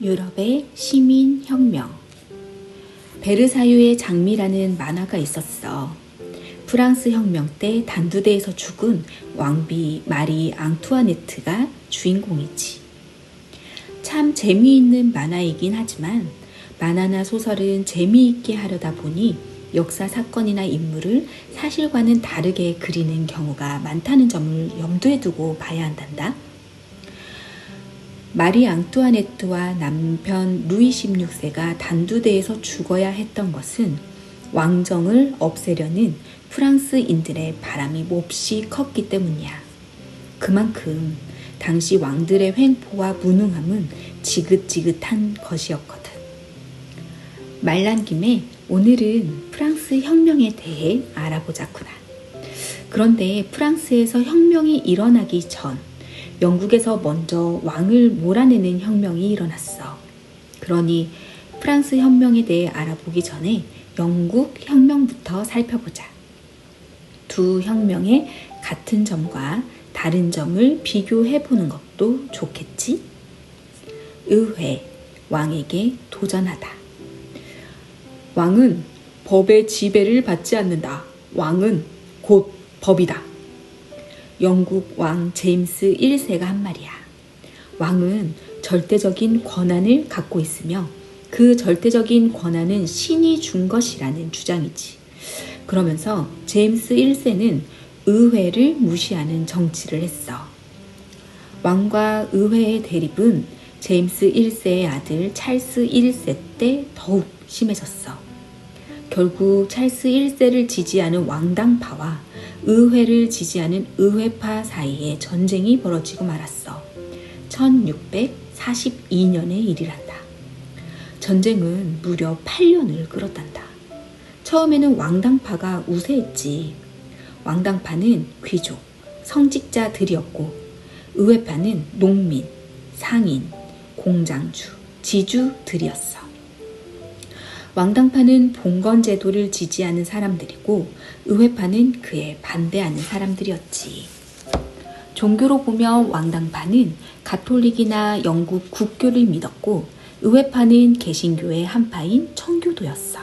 유럽의 시민혁명 베르사유의 장미라는 만화가 있었어. 프랑스 혁명 때 단두대에서 죽은 왕비 마리 앙투아네트가 주인공이지. 참 재미있는 만화이긴 하지만 만화나 소설은 재미있게 하려다 보니 역사 사건이나 인물을 사실과는 다르게 그리는 경우가 많다는 점을 염두에 두고 봐야 한단다. 마리 앙투아네트와 남편 루이 16세가 단두대에서 죽어야 했던 것은 왕정을 없애려는 프랑스인들의 바람이 몹시 컸기 때문이야. 그만큼 당시 왕들의 횡포와 무능함은 지긋지긋한 것이었거든. 말난 김에 오늘은 프랑스 혁명에 대해 알아보자꾸나. 그런데 프랑스에서 혁명이 일어나기 전 영국에서 먼저 왕을 몰아내는 혁명이 일어났어. 그러니 프랑스 혁명에 대해 알아보기 전에 영국 혁명부터 살펴보자. 두 혁명의 같은 점과 다른 점을 비교해 보는 것도 좋겠지? 의회, 왕에게 도전하다. 왕은 법의 지배를 받지 않는다. 왕은 곧 법이다. 영국 왕 제임스 1세가 한 말이야. 왕은 절대적인 권한을 갖고 있으며 그 절대적인 권한은 신이 준 것이라는 주장이지. 그러면서 제임스 1세는 의회를 무시하는 정치를 했어. 왕과 의회의 대립은 제임스 1세의 아들 찰스 1세 때 더욱 심해졌어. 결국 찰스 1세를 지지하는 왕당파와 의회를 지지하는 의회파 사이에 전쟁이 벌어지고 말았어. 1642년의 일이란다. 전쟁은 무려 8년을 끌었단다. 처음에는 왕당파가 우세했지. 왕당파는 귀족, 성직자들이었고, 의회파는 농민, 상인, 공장주, 지주들이었어. 왕당파는 봉건 제도를 지지하는 사람들이고 의회파는 그에 반대하는 사람들이었지. 종교로 보면 왕당파는 가톨릭이나 영국 국교를 믿었고 의회파는 개신교의 한파인 청교도였어.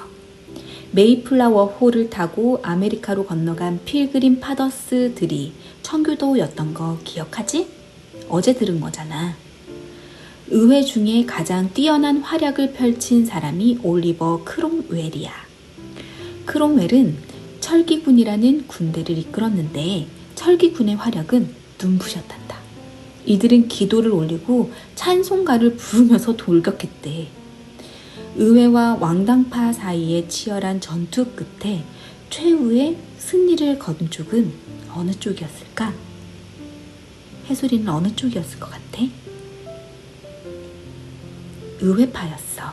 메이플라워 호를 타고 아메리카로 건너간 필그림 파더스들이 청교도였던 거 기억하지? 어제 들은 거잖아. 의회 중에 가장 뛰어난 활약을 펼친 사람이 올리버 크롬웰이야. 크롬웰은 철기군이라는 군대를 이끌었는데 철기군의 활약은 눈부셨단다. 이들은 기도를 올리고 찬송가를 부르면서 돌격했대. 의회와 왕당파 사이의 치열한 전투 끝에 최후의 승리를 거둔 쪽은 어느 쪽이었을까? 해수리는 어느 쪽이었을 것 같아? 의회파였어.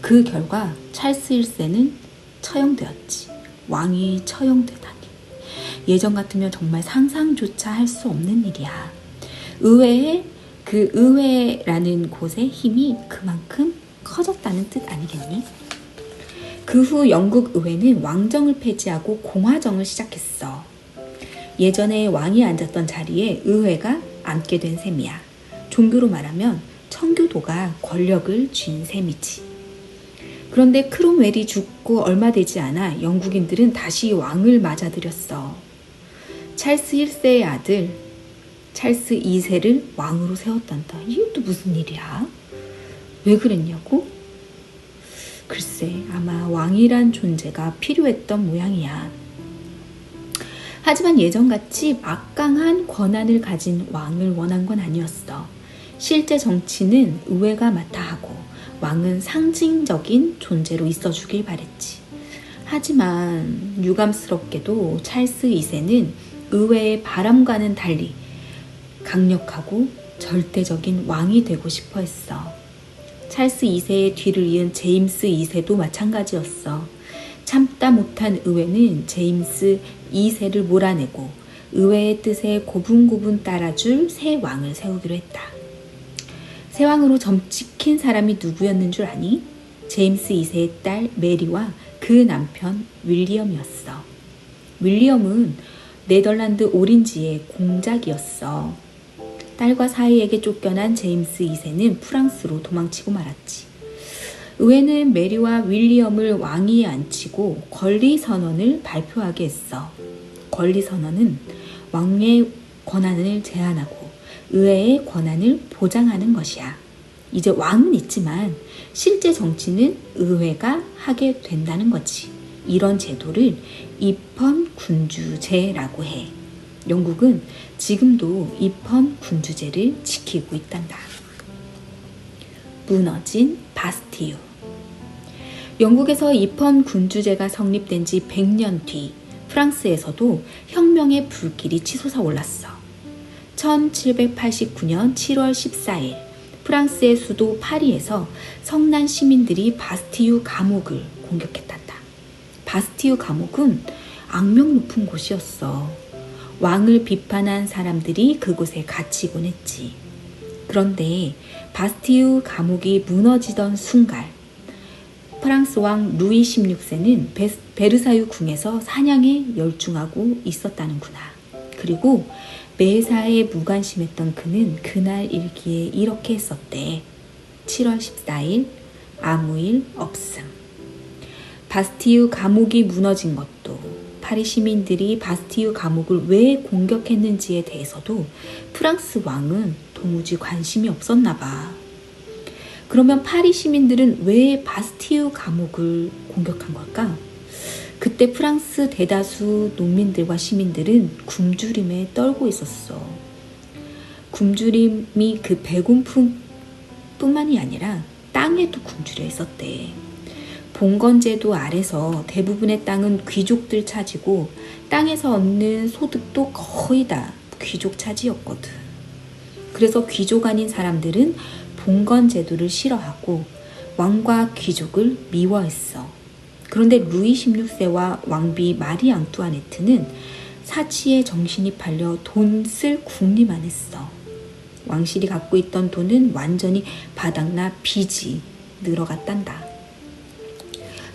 그 결과 찰스 1세는 처형되었지. 왕이 처형되다니. 예전 같으면 정말 상상조차 할 수 없는 일이야. 의회의 그 의회라는 곳의 힘이 그만큼 커졌다는 뜻 아니겠니? 그 후 영국 의회는 왕정을 폐지하고 공화정을 시작했어. 예전에 왕이 앉았던 자리에 의회가 앉게 된 셈이야. 종교로 말하면 청교도가 권력을 쥔 셈이지. 그런데 크롬웰이 죽고 얼마 되지 않아 영국인들은 다시 왕을 맞아들였어. 찰스 1세의 아들 찰스 2세를 왕으로 세웠단다. 또 무슨 일이야? 왜 그랬냐고? 글쎄, 아마 왕이란 존재가 필요했던 모양이야. 하지만 예전같이 막강한 권한을 가진 왕을 원한 건 아니었어. 실제 정치는 의회가 맡아 하고 왕은 상징적인 존재로 있어 주길 바랬지. 하지만 유감스럽게도 찰스 2세는 의회의 바람과는 달리 강력하고 절대적인 왕이 되고 싶어 했어. 찰스 2세의 뒤를 이은 제임스 2세도 마찬가지였어. 참다 못한 의회는 제임스 2세를 몰아내고 의회의 뜻에 고분고분 따라줄 새 왕을 세우기로 했다. 새 왕으로 점찍힌 사람이 누구였는 줄 아니? 제임스 2세의 딸 메리와 그 남편 윌리엄이었어. 윌리엄은 네덜란드 오린지의 공작이었어. 딸과 사이에게 쫓겨난 제임스 2세는 프랑스로 도망치고 말았지. 의회는 메리와 윌리엄을 왕위에 앉히고 권리 선언을 발표하게 했어. 권리 선언은 왕의 권한을 제한하고 의회의 권한을 보장하는 것이야. 이제 왕은 있지만 실제 정치는 의회가 하게 된다는 거지. 이런 제도를 입헌 군주제라고 해. 영국은 지금도 입헌 군주제를 지키고 있단다. 무너진 바스티유. 영국에서 입헌 군주제가 성립된 지 100년 뒤 프랑스에서도 혁명의 불길이 치솟아 올랐어. 1789년 7월 14일 프랑스의 수도 파리에서 성난 시민들이 바스티유 감옥을 공격했단다. 바스티유 감옥은 악명 높은 곳이었어. 왕을 비판한 사람들이 그곳에 갇히곤 했지. 그런데 바스티유 감옥이 무너지던 순간 프랑스 왕 루이 16세는 베르사유 궁에서 사냥에 열중하고 있었다는구나. 그리고 매사에 무관심했던 그는 그날 일기에 이렇게 했었대. 7월 14일 아무 일 없음. 바스티유 감옥이 무너진 것도 파리 시민들이 바스티유 감옥을 왜 공격했는지에 대해서도 프랑스 왕은 도무지 관심이 없었나 봐. 그러면 파리 시민들은 왜 바스티유 감옥을 공격한 걸까? 그때 프랑스 대다수 농민들과 시민들은 굶주림에 떨고 있었어. 굶주림이 그 배고픔 뿐만이 아니라 땅에도 굶주려 있었대. 봉건제도 아래서 대부분의 땅은 귀족들 차지고 땅에서 얻는 소득도 거의 다 귀족 차지였거든. 그래서 귀족 아닌 사람들은 봉건제도를 싫어하고 왕과 귀족을 미워했어. 그런데 루이 16세와 왕비 마리 앙뚜아네트는 사치에 정신이 팔려 돈 쓸 궁리만 했어. 왕실이 갖고 있던 돈은 완전히 바닥나 빚이 늘어갔단다.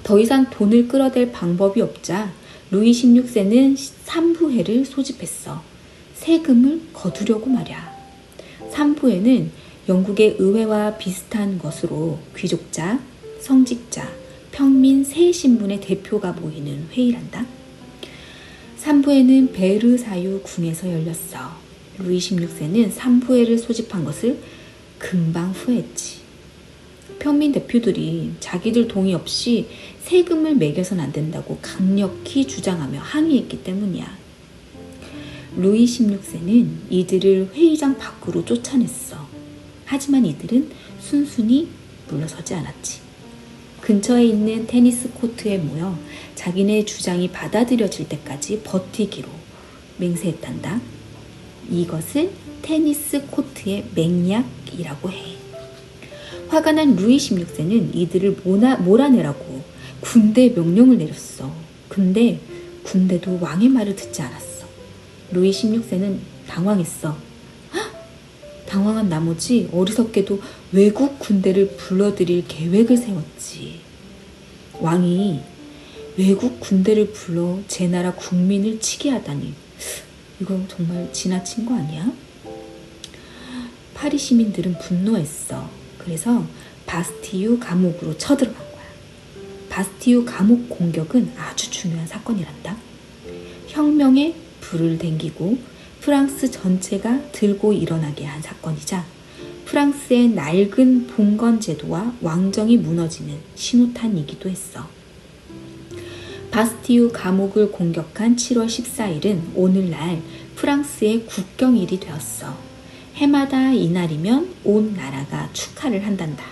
더 이상 돈을 끌어댈 방법이 없자 루이 16세는 삼부회를 소집했어. 세금을 거두려고 말이야. 삼부회는 영국의 의회와 비슷한 것으로 귀족자, 성직자, 평민 세 신분의 대표가 모이는 회의란다. 3부회는 베르사유 궁에서 열렸어. 루이 16세는 3부회를 소집한 것을 금방 후회했지. 평민 대표들이 자기들 동의 없이 세금을 매겨선 안 된다고 강력히 주장하며 항의했기 때문이야. 루이 16세는 이들을 회의장 밖으로 쫓아냈어. 하지만 이들은 순순히 물러서지 않았지. 근처에 있는 테니스 코트에 모여 자기네 주장이 받아들여질 때까지 버티기로 맹세했단다. 이것을 테니스 코트의 맹약이라고 해. 화가 난 루이 16세는 이들을 몰아, 몰아내라고 군대 명령을 내렸어. 근데 군대도 왕의 말을 듣지 않았어. 루이 16세는 당황했어. 당황한 나머지 어리석게도 외국 군대를 불러들일 계획을 세웠지. 왕이 외국 군대를 불러 제 나라 국민을 치게 하다니 이거 정말 지나친 거 아니야? 파리 시민들은 분노했어. 그래서 바스티유 감옥으로 쳐들어간 거야. 바스티유 감옥 공격은 아주 중요한 사건이란다. 혁명에 불을 댕기고 프랑스 전체가 들고 일어나게 한 사건이자 프랑스의 낡은 봉건 제도와 왕정이 무너지는 신호탄이기도 했어. 바스티유 감옥을 공격한 7월 14일은 오늘날 프랑스의 국경일이 되었어. 해마다 이날이면 온 나라가 축하를 한단다.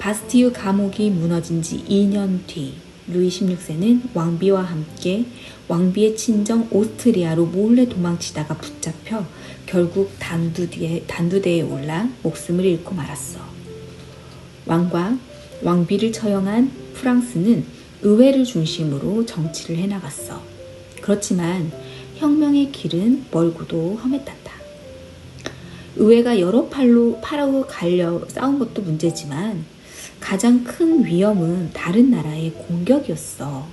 바스티유 감옥이 무너진 지 2년 뒤 루이 16세는 왕비와 함께 왕비의 친정 오스트리아로 몰래 도망치다가 붙잡혀 결국 단두대에, 단두대에 올라 목숨을 잃고 말았어. 왕과 왕비를 처형한 프랑스는 의회를 중심으로 정치를 해나갔어. 그렇지만 혁명의 길은 멀고도 험했단다. 의회가 여러 팔로 팔로 갈려 싸운 것도 문제지만 가장 큰 위험은 다른 나라의 공격이었어.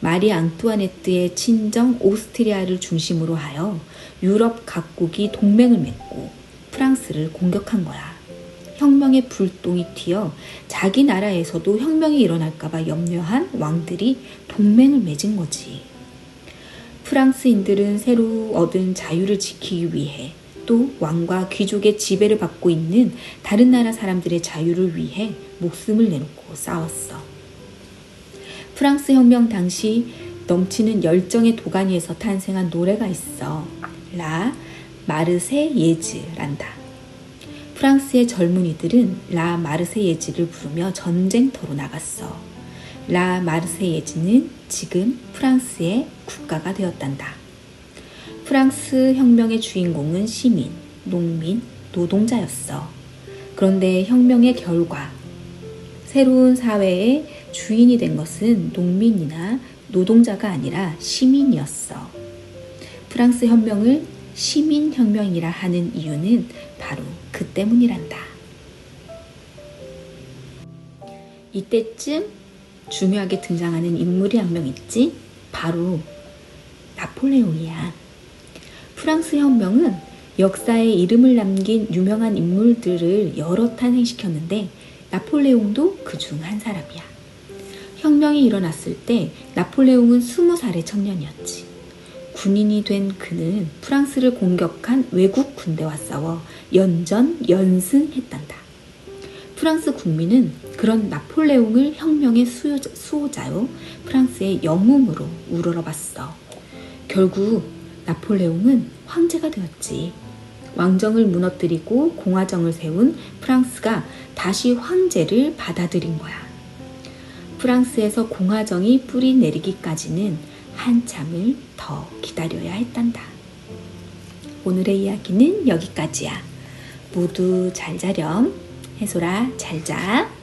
마리 앙뚜아네트의 친정 오스트리아를 중심으로 하여 유럽 각국이 동맹을 맺고 프랑스를 공격한 거야. 혁명의 불똥이 튀어 자기 나라에서도 혁명이 일어날까봐 염려한 왕들이 동맹을 맺은 거지. 프랑스인들은 새로 얻은 자유를 지키기 위해 또 왕과 귀족의 지배를 받고 있는 다른 나라 사람들의 자유를 위해 목숨을 내놓고 싸웠어. 프랑스 혁명 당시 넘치는 열정의 도가니에서 탄생한 노래가 있어. 라 마르세 예즈란다. 프랑스의 젊은이들은 라 마르세 예즈를 부르며 전쟁터로 나갔어. 라 마르세 예즈는 지금 프랑스의 국가가 되었단다. 프랑스 혁명의 주인공은 시민, 농민, 노동자였어. 그런데 혁명의 결과, 새로운 사회의 주인이 된 것은 농민이나 노동자가 아니라 시민이었어. 프랑스 혁명을 시민혁명이라 하는 이유는 바로 그 때문이란다. 이때쯤 중요하게 등장하는 인물이 한 명 있지? 바로 나폴레옹이야. 프랑스 혁명은 역사에 이름을 남긴 유명한 인물들을 여러 탄생시켰는데 나폴레옹도 그 중 한 사람이야. 혁명이 일어났을 때 나폴레옹은 스무 살의 청년이었지. 군인이 된 그는 프랑스를 공격한 외국 군대와 싸워 연전 연승했단다. 프랑스 국민은 그런 나폴레옹을 혁명의 수요자, 수호자요 프랑스의 영웅으로 우러러봤어. 결국 나폴레옹은 황제가 되었지. 왕정을 무너뜨리고 공화정을 세운 프랑스가 다시 황제를 받아들인 거야. 프랑스에서 공화정이 뿌리 내리기까지는 한참을 더 기다려야 했단다. 오늘의 이야기는 여기까지야. 모두 잘 자렴. 해솔아, 잘 자.